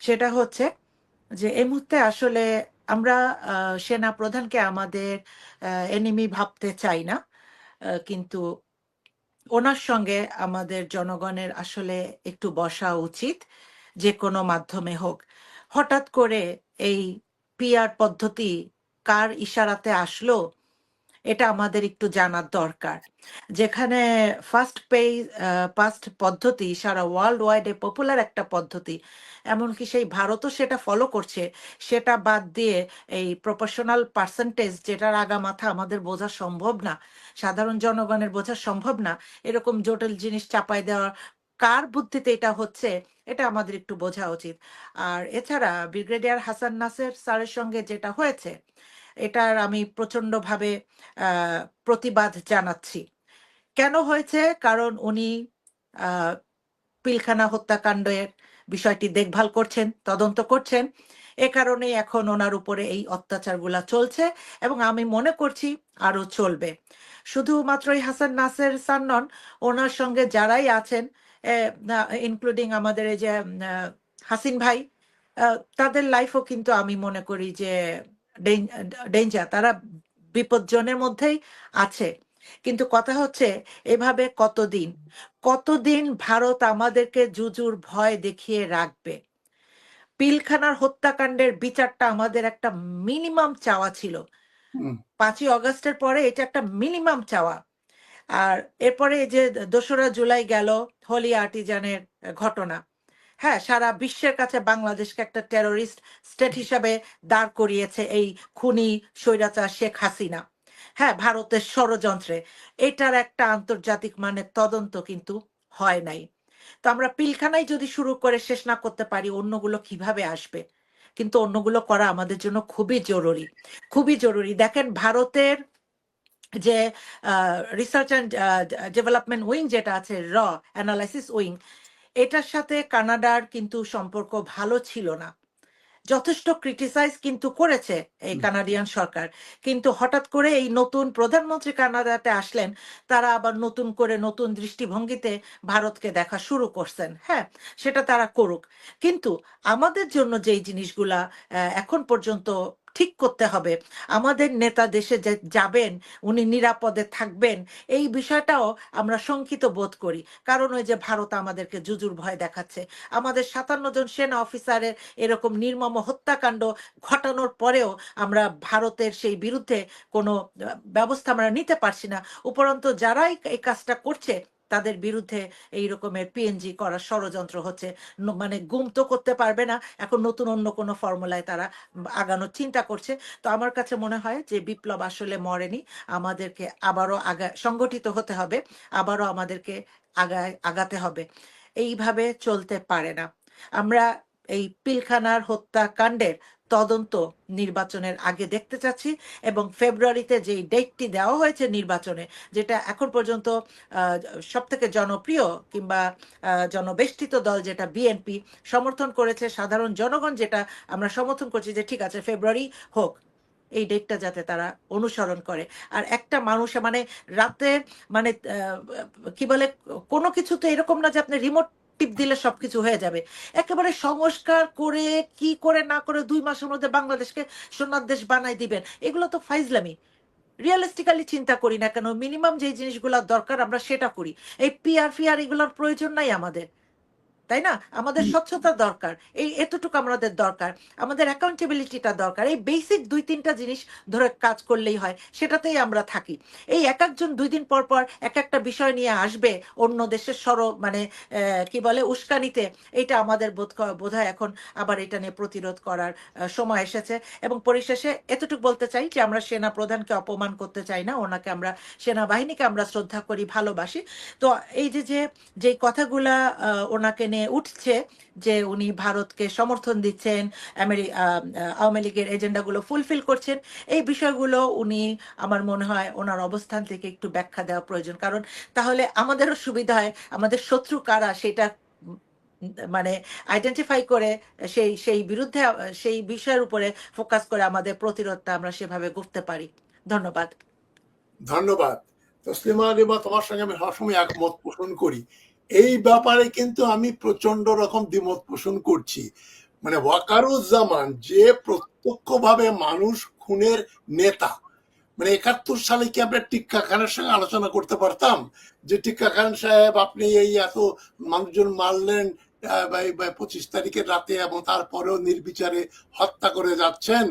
সেটা হচ্ছে যে এই মুহূর্তে আসলে আমরা সেনা প্রধানকে আমাদের এনিমি ভাবতে চাই না কিন্তু ওনার সঙ্গে আমাদের জনগণের আসলে একটু বসা উচিত, যে কোনো মাধ্যমে হোক। হঠাৎ করে এই পিআর পদ্ধতি কার ইশারাতে আসলো? এটা আমাদের একটু জানার দরকার। যেখানে ফার্স্ট পে ফার্স্ট পদ্ধতি, সারা ওয়ার্ল্ড ওয়াইডে পপুলার একটা পদ্ধতি, এমনকি সেই ভারতও সেটা ফলো করছে, সেটা বাদ দিয়ে এই প্রফেশনাল পার্সেন্টেজ যেটার আগা মাথা আমাদের বোঝা সম্ভব না, সাধারণ জনগণের বোঝা সম্ভব না, এরকম জটিল জিনিস চাপাই দেওয়া, কার বুদ্ধিতে এটা হচ্ছে, এটা আমাদের একটু বোঝা উচিত। আর এছাড়া ব্রিগেডিয়ার হাসান নাসের স্যারের সঙ্গে যেটা হয়েছে এটার আমি প্রচন্ডভাবে আহ, প্রতিবাদ জানাচ্ছি। কেন হয়েছে? কারণ উনি পিলখানা হত্যাকাণ্ডের বিষয়টি দেখভাল করছেন তদন্ত করছেন। এ কারণে এখন ওনার উপরে এই অত্যাচারগুলা চলছে এবং আমি মনে করছি আরও চলবে। শুধুমাত্র এই হাসান নাসের সান নন ওনার সঙ্গে যারাই আছেন ইনক্লুডিং আমাদের এই যে হাসিন ভাই তাদের লাইফও কিন্তু আমি মনে করি যে ডেঞ্জার তারা বিপজ্জনের মধ্যেই আছে। কিন্তু কথা হচ্ছে এভাবে কতদিন? কতদিন ভারত আমাদেরকে জুজুর ভয় দেখিয়ে রাখবে? পিলখানার হত্যাকাণ্ডের বিচারটা আমাদের একটা মিনিমাম চাওয়া ছিল। পাঁচই অগস্টের পরে এটা একটা মিনিমাম চাওয়া। আর এরপরে এই যে দোসরা জুলাই গেল হোলি আর্টিজানের ঘটনা। হ্যাঁ সারা বিশ্বের কাছে বাংলাদেশকে একটা টেরোরিস্ট স্টেট হিসাবে দাঁড় করিয়েছে এই খুনি স্বৈরাচার শেখ হাসিনা। হ্যাঁ ভারতের ষড়যন্ত্রে। এটার একটা আন্তর্জাতিক মানের তদন্ত কিন্তু হয় নাই। তো আমরা পিলখানাই যদি শুরু করে শেষ না করতে পারি, অন্যগুলো কীভাবে আসবে? কিন্তু অন্যগুলো করা আমাদের জন্য খুবই জরুরি। খুবই জরুরি। দেখেন, ভারতের যে রিসার্চ অ্যান্ড ডেভেলপমেন্ট উইং যেটা আছে র অ্যানালাইসিস উইং এটার সাথে কানাডার কিন্তু সম্পর্ক ভালো ছিল না। যথেষ্ট ক্রিটিসাইজ কিন্তু করেছে এই কানাডিয়ান সরকার। কিন্তু হঠাৎ করে এই নতুন প্রধানমন্ত্রী কানাডাতে আসলেন তারা আবার নতুন করে নতুন দৃষ্টিভঙ্গিতে ভারতকে দেখা শুরু করছেন। হ্যাঁ সেটা তারা করুক। কিন্তু আমাদের জন্য যেই জিনিসগুলা এখন পর্যন্ত ঠিক করতে হবে। আমাদের নেতা দেশে যে যাবেন, উনি নিরাপদে থাকবেন, এই বিষয়টাও আমরা শঙ্কিত বোধ করি। কারণ ওই যে ভারত আমাদেরকে জুজুর ভয় দেখাচ্ছে। আমাদের সাতান্ন জন সেনা অফিসারের এরকম নির্মম হত্যাকাণ্ড ঘটানোর পরেও আমরা ভারতের সেই বিরুদ্ধে কোনো ব্যবস্থা আমরা নিতে পারছি না। উপরন্ত যারাই এই কাজটা করছে তাদের বিরুদ্ধে এই রকমের পিএনজি করার ষড়যন্ত্র হচ্ছে। মানে গুম তো করতে পারবে না, এখন নতুন অন্য কোনো ফর্মুলায় তারা আগানোর চিন্তা করছে। তো আমার কাছে মনে হয় যে বিপ্লব আসলে মরেনি, আমাদেরকে আবারও আগা, সংগঠিত হতে হবে, আবারও আমাদেরকে আগায়, আগাতে হবে। এইভাবে চলতে পারে না। আমরা এই পিলখানার হত্যাকাণ্ডের তদন্ত নির্বাচনের আগে দেখতে চাচ্ছি এবং ফেব্রুয়ারিতে যেই ডেটটি দেওয়া হয়েছে নির্বাচনে, যেটা এখন পর্যন্ত সব থেকে জনপ্রিয় কিংবা জনবেষ্টিত দল যেটা বিএনপি সমর্থন করেছে, সাধারণ জনগণ যেটা আমরা সমর্থন করছি যে ঠিক আছে, ফেব্রুয়ারি হোক, এই ডেটটা যাতে তারা অনুসরণ করে। আর একটা মানুষ মানে রাতে মানে কি বলে, কোনো কিছু তো এরকম না যে আপনি রিমোট টিপ দিলে সবকিছু হয়ে যাবে। একেবারে সংস্কার করে কি করে না করে দুই মাসের মধ্যে বাংলাদেশকে সোনার দেশ বানাই দিবেন, এগুলো তো ফাইজলামি। রিয়েলিস্টিক্যালি চিন্তা করি না কেন মিনিমাম যে জিনিসগুলোর দরকার আমরা সেটা করি। এই পিআর ফিআর এগুলোর প্রয়োজন নাই আমাদের। তাই না? আমাদের। স্বচ্ছতা দরকার এই এতটুকু আমাদের দরকার আমাদের অ্যাকাউন্টেবিলিটিটা দরকার এই বেসিক দুই তিনটা জিনিস ধরে কাজ করলেই হয় সেটাতেই আমরা থাকি। এই এক একজন দুই দিন পর পর এক একটা বিষয় নিয়ে আসবে অন্য দেশের সর মানে কি বলে উস্কানিতে এটা আমাদের বোধ বোধ এখন আবার এটা নিয়ে প্রতিরোধ করার সময় এসেছে। এবং পরিশেষে এতটুকু বলতে চাই যে আমরা সেনা প্রধানকে অপমান করতে চাই না ওনাকে আমরা সেনাবাহিনীকে আমরা শ্রদ্ধা করি ভালোবাসি। তো এই যে যে কথাগুলা ওনাকে নিয়ে উঠছে যে উনি ভারতকে সমর্থন দিচ্ছেন আওয়ামী লীগের এজেন্ডাগুলো ফুলফিল করছেন। এই বিষয়গুলো উনি, আমার মনে হয়, ওনার অবস্থান থেকে একটু ব্যাখ্যা দেওয়া প্রয়োজন। কারণ তাহলে আমাদেরও সুবিধা হয়, আমাদের শত্রু কারা সেটা মানে আইডেন্টিফাই করে সেই সেই বিরুদ্ধে, সেই বিষয়ের উপরে ফোকাস করে আমাদের প্রতিরোধটা আমরা সেভাবে করতে পারি। ধন্যবাদ। ধন্যবাদ। তসলিমা আলিমা তোমার সঙ্গে আমি সবসময় একমত পোষণ করি। এই ব্যাপারে কিন্তু আমি প্রচণ্ড রকম দ্বিমত পোষণ করছি। মানে ওয়াকারুজ্জামান যে প্রত্যক্ষভাবে মানুষ খুনের নেতা মানে একাত্তর সালে কি আমরা টিক্কা খানের সঙ্গে আলোচনা করতে পারতাম? যে টিক্কা খান সাহেব আপনি এই এত মানুষজন মারলেন পঁচিশ তারিখের রাতে এবং তারপরেও নির্বিচারে হত্যা করে যাচ্ছেন,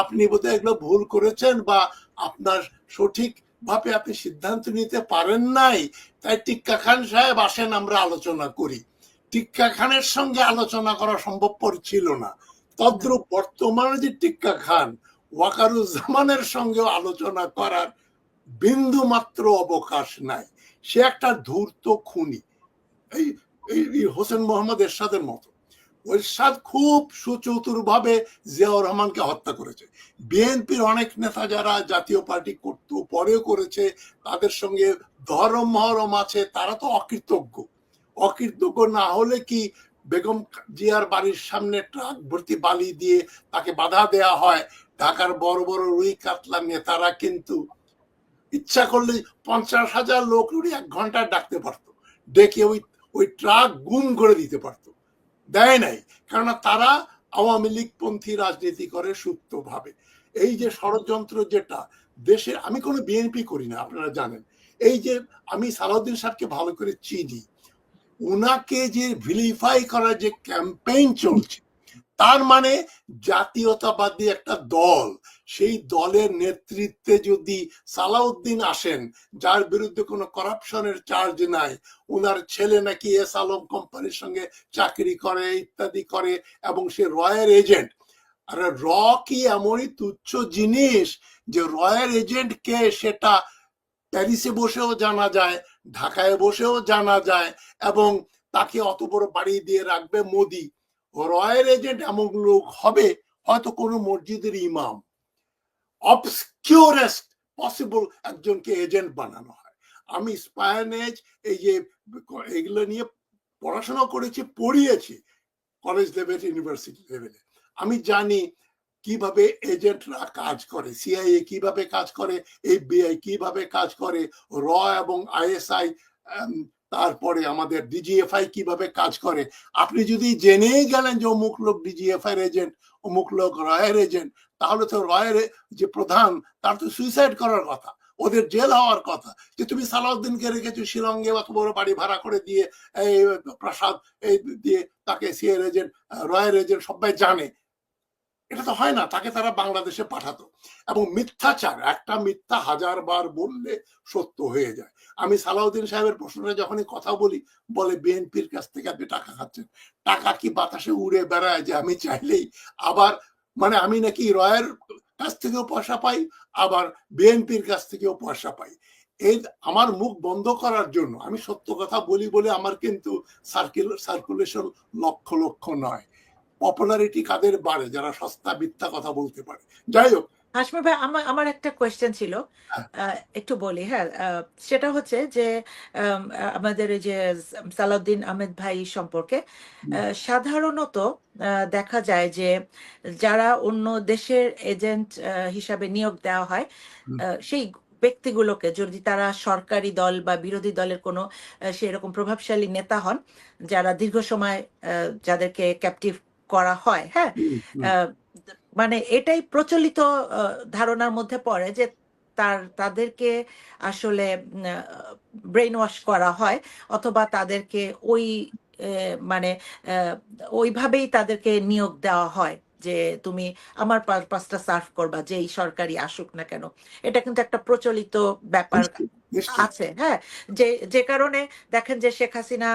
আপনি বোধহয় এগুলো ভুল করেছেন বা আপনার সঠিক ভাবে আপনি সিদ্ধান্ত নিতে পারেন নাই, তাই টিক্কা খান সাহেব আসেন, আমরা আলোচনা করি। টিক্কা খানের সঙ্গে আলোচনা করা সম্ভবপর ছিল না। তদ্রূপ বর্তমানে যে টিক্কা খান, ওয়াকারুজ্জামানের সঙ্গে আলোচনা করার বিন্দু মাত্র অবকাশ নাই। সে একটা ধূর্ত খুনি। এই হোসেন মোহাম্মদ এরশাদের মতো। এরশাদ খুব সুচতুর ভাবে জিয়াউর রহমানকে হত্যা করেছে। বিএনপির অনেক নেতা যারা জাতীয় পার্টি করতো, পরেও করেছে, তাদের সঙ্গে ধরম মহরম আছে, তারা তো অকৃতজ্ঞ। অকৃতজ্ঞ না হলে কি বেগম জিয়ার বাড়ির সামনে ট্রাক ভর্তি বালি দিয়ে তাকে বাধা দেয়া হয়? ঢাকার বড় বড় রুই কাতলা নেতারা কিন্তু ইচ্ছা করলে পঞ্চাশ হাজার লোক এক ঘণ্টা ডাকতে পারতো। ডেকে ওই ওই ট্রাক গুম করে দিতে পারতো। দেয় নাই। কেননা তারা আওয়ামী লীগপন্থী রাজনীতি করে সুপ্তভাবে। এই যে ষড়যন্ত্র যেটা, দেশে আমি কোনো বিএনপি করি না, আপনারা জানেন। এই যে আমি সালাউদ্দিন সাহেবকে ভালো করে চিনি ওনাকে যে ভিলিফাই করার যে ক্যাম্পেইন চলছে তার মানে জাতীয়তাবাদী একটা দল। সেই দলের নেতৃত্বে যদি সালাউদ্দিন আসেন, যার বিরুদ্ধে কোনো করাপশনের চার্জ নাই ওনার ছেলে নাকি এস আলম কোম্পানির সঙ্গে চাকরি করে, ইত্যাদি করে, এবং সে রয়ের এজেন্ট আর র কি এমনই তুচ্ছ জিনিস যে রয়ের এজেন্ট কে সেটা প্যারিসে বসেও জানা যায়, ঢাকায় বসেও জানা যায়, এবং তাকে অত বড় বাড়ি দিয়ে রাখবে মোদি। রয়ের এজেন্ট এমন লোক হবে হয়তো কোনো মসজিদের ইমাম। অবসকিউরেস্ট পসিবল একজনকে এজেন্ট বানানো হয়। আমি স্পায়ানেজ এই যে এগুলো নিয়ে পড়াশোনা করেছি, পড়িয়েছি কলেজ লেভেল ইউনিভার্সিটি লেভেলে আমি জানি কীভাবে এজেন্টরা কাজ করে সিআইএ কীভাবে কাজ করে এফবিআই কীভাবে কাজ করে, র এবং আইএসআই তারপরে আমাদের ডিজিএফআই কীভাবে কাজ করে? আপনি যদি জেনেই গেলেন যে অমুক লোক ডিজিএফআই এজেন্ট অমুক লোক রয়ের এজেন্ট তাহলে তো রয়ের যে প্রধান, তার তো সুইসাইড করার কথা। ওদের জেল হওয়ার কথা। যে তুমি সালাউদ্দিনকে রেখেছো শিলংয়ে অত বড় বাড়ি ভাড়া করে দিয়ে, এই, প্রাসাদ, এই, দিয়ে তাকে সিএর এজেন্ট রয়ের এজেন্ট সবাই জানে। এটা তো হয় না, তাকে তারা বাংলাদেশে পাঠাতো। এবং মিথ্যাচার, একটা মিথ্যা হাজার বার বললে সত্য হয়ে যায়। আমি সালাউদ্দিন সাহেবের প্রশ্নে যখনই কথা বলি, বলে বিএনপির কাছ থেকে আপনি টাকা খাচ্ছেন। টাকা কি বাতাসে উড়ে বেড়ায় যে আমি চাইলেই? আবার মানে আমি নাকি রয়ের কাছ থেকেও পয়সা পাই, আবার বিএনপির কাছ থেকেও পয়সা পাই। এই আমার মুখ বন্ধ করার জন্য, আমি সত্য কথা বলি বলে আমার কিন্তু সার্কিল, সার্কুলেশন লক্ষ লক্ষ নয়। পপুলারিটি কাদের বাড়ে? যারা সস্তা মিথ্যা কথা বলতে পারে। যাই হোক। ভাই আমার আমার একটা কোয়েশ্চেন ছিল। হ্যাঁ। একটু বলি হ্যাঁ সেটা হচ্ছে যে আম, আমাদের যে সালাউদ্দিন আহমেদ ভাই সম্পর্কে সাধারণত দেখা যায় যে যারা অন্য দেশের এজেন্ট হিসাবে নিয়োগ দেওয়া হয় সেই ব্যক্তিগুলোকে যদি তারা সরকারি দল বা বিরোধী দলের কোনো সেরকম প্রভাবশালী নেতা হন যারা দীর্ঘ সময় যাদেরকে ক্যাপটিভ করা হয় হ্যাঁ? মানে এটাই প্রচলিত ধারণার মধ্যে পড়ে যে তার তাদেরকে আসলে ব্রেন ওয়াশ করা হয় অথবা তাদেরকে ওই মানে আহ, ওইভাবেই তাদেরকে নিয়োগ দেওয়া হয় যে তুমি আমার পারপাসটা সার্ভ করবা যেই সরকারি আসুক না কেন। এটা কিন্তু একটা প্রচলিত ব্যাপার। আছে হ্যাঁ। যে যে কারণে দেখেন যে শেখ হাসিনা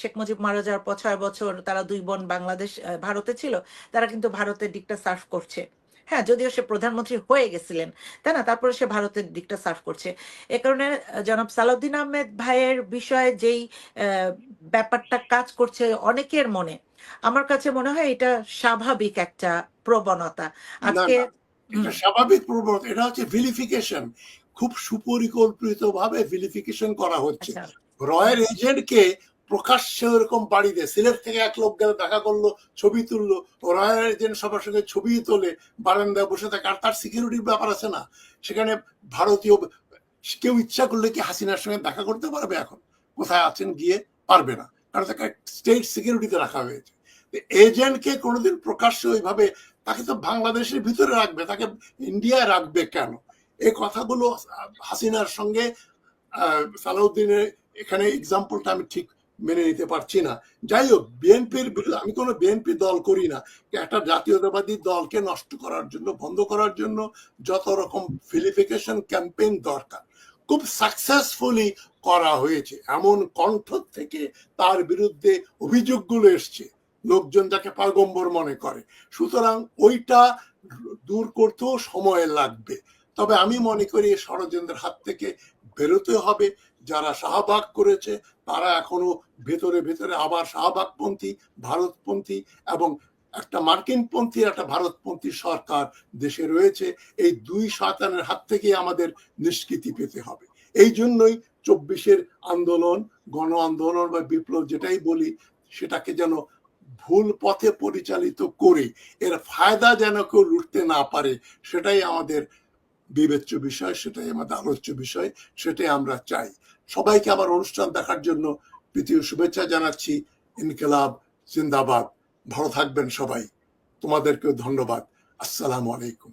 শেখ মুজিব মারা যাওয়ার পর ছয় বছর তারা দুই বোন বাংলাদেশ ভারতে ছিল তারা কিন্তু ভারতের দিকটা সার্ভ করছে। হ্যাঁ যদিও সে প্রধানমন্ত্রী হয়ে গেছিলেন তাই না? তারপরে সে ভারতের দিকটা সার্ভ করছে। এ কারণে জনাব সালাউদ্দিন আহমেদ ভাইয়ের বিষয়ে যেই ব্যাপারটা কাজ করছে অনেকের মনে আমার কাছে মনে হয় এটা স্বাভাবিক একটা প্রবণতা। আজকে এটা স্বাভাবিক প্রবণতা এটা হচ্ছে ভিলিফিকেশন খুব সুপরিকল্পিত ভাবে ভিলিফিকেশন করা হচ্ছে। আচ্ছা। রয়ের এজেন্টকে প্রকাশ্যে ওরকম বাড়ি দেয়। সিলেট থেকে এক লোক গেলে দেখা করল ছবি তুললো রয়ের এজেন্ট সবার সঙ্গে ছবি তোলে বারান্দায় বসে থাকে। আর তার সিকিউরিটির ব্যাপার আছে না সেখানে ভারতীয় কেউ ইচ্ছা করলে কি হাসিনার সঙ্গে দেখা করতে পারবে এখন? কোথায় আছেন গিয়ে পারবে না। কারণ তাকে স্টেট সিকিউরিটিতে রাখা হয়েছে। এজেন্টকে কোনোদিন প্রকাশ্যে ওইভাবে তাকে তো বাংলাদেশের ভিতরে রাখবে, তাকে ইন্ডিয়ায় রাখবে কেন? এই কথাগুলো হাসিনার সঙ্গে সালাউদ্দিনের এখানে এক্সাম্পলটা আমি ঠিক মেনে নিতে পারছি না। যাই হোক, বিএনপির বিরুদ্ধে, আমি কোনো বিএনপি দল করি না। একটা জাতীয়তাবাদী দলকে নষ্ট করার জন্য, বন্ধ করার জন্য যত রকম ফিলিফিকেশন ক্যাম্পেইন দরকার, খুব সাকসেসফুলি করা হয়েছে। এমন কণ্ঠ থেকে তার বিরুদ্ধে অভিযোগগুলো এসছে। লোকজন যাকে পাগম্বর মনে করে। সুতরাং ওইটা দূর করতেও সময় লাগবে। তবে আমি মনে করি ষড়যন্ত্রের হাত থেকে বেরোতে হবে। যারা শাহবাগ করেছে, তারা এখনও ভেতরে ভেতরে আবার শাহবাগপন্থী, ভারতপন্থী এবং একটা মার্কিনপন্থী, একটা ভারতপন্থী সরকার দেশে রয়েছে। এই দুই শয়তানের হাত থেকে আমাদের নিষ্কৃতি পেতে হবে। এই জন্যই চব্বিশের আন্দোলন গণ আন্দোলন বা বিপ্লব যেটাই বলি, সেটাকে যেন ভুল পথে পরিচালিত করে এর ফায়দা যেন কেউ লুটতে না পারে, সেটাই আমাদের বিবেচ্য বিষয়, সেটাই আমাদের আলোচ্য বিষয়, সেটাই আমরা চাই। সবাইকে আমার অনুষ্ঠান দেখার জন্য প্রীতীয় শুভেচ্ছা জানাচ্ছি। ইনকেলাব জিন্দাবাদ। ভালো থাকবেন সবাই। তোমাদেরকেও ধন্যবাদ। আসসালামু আলাইকুম.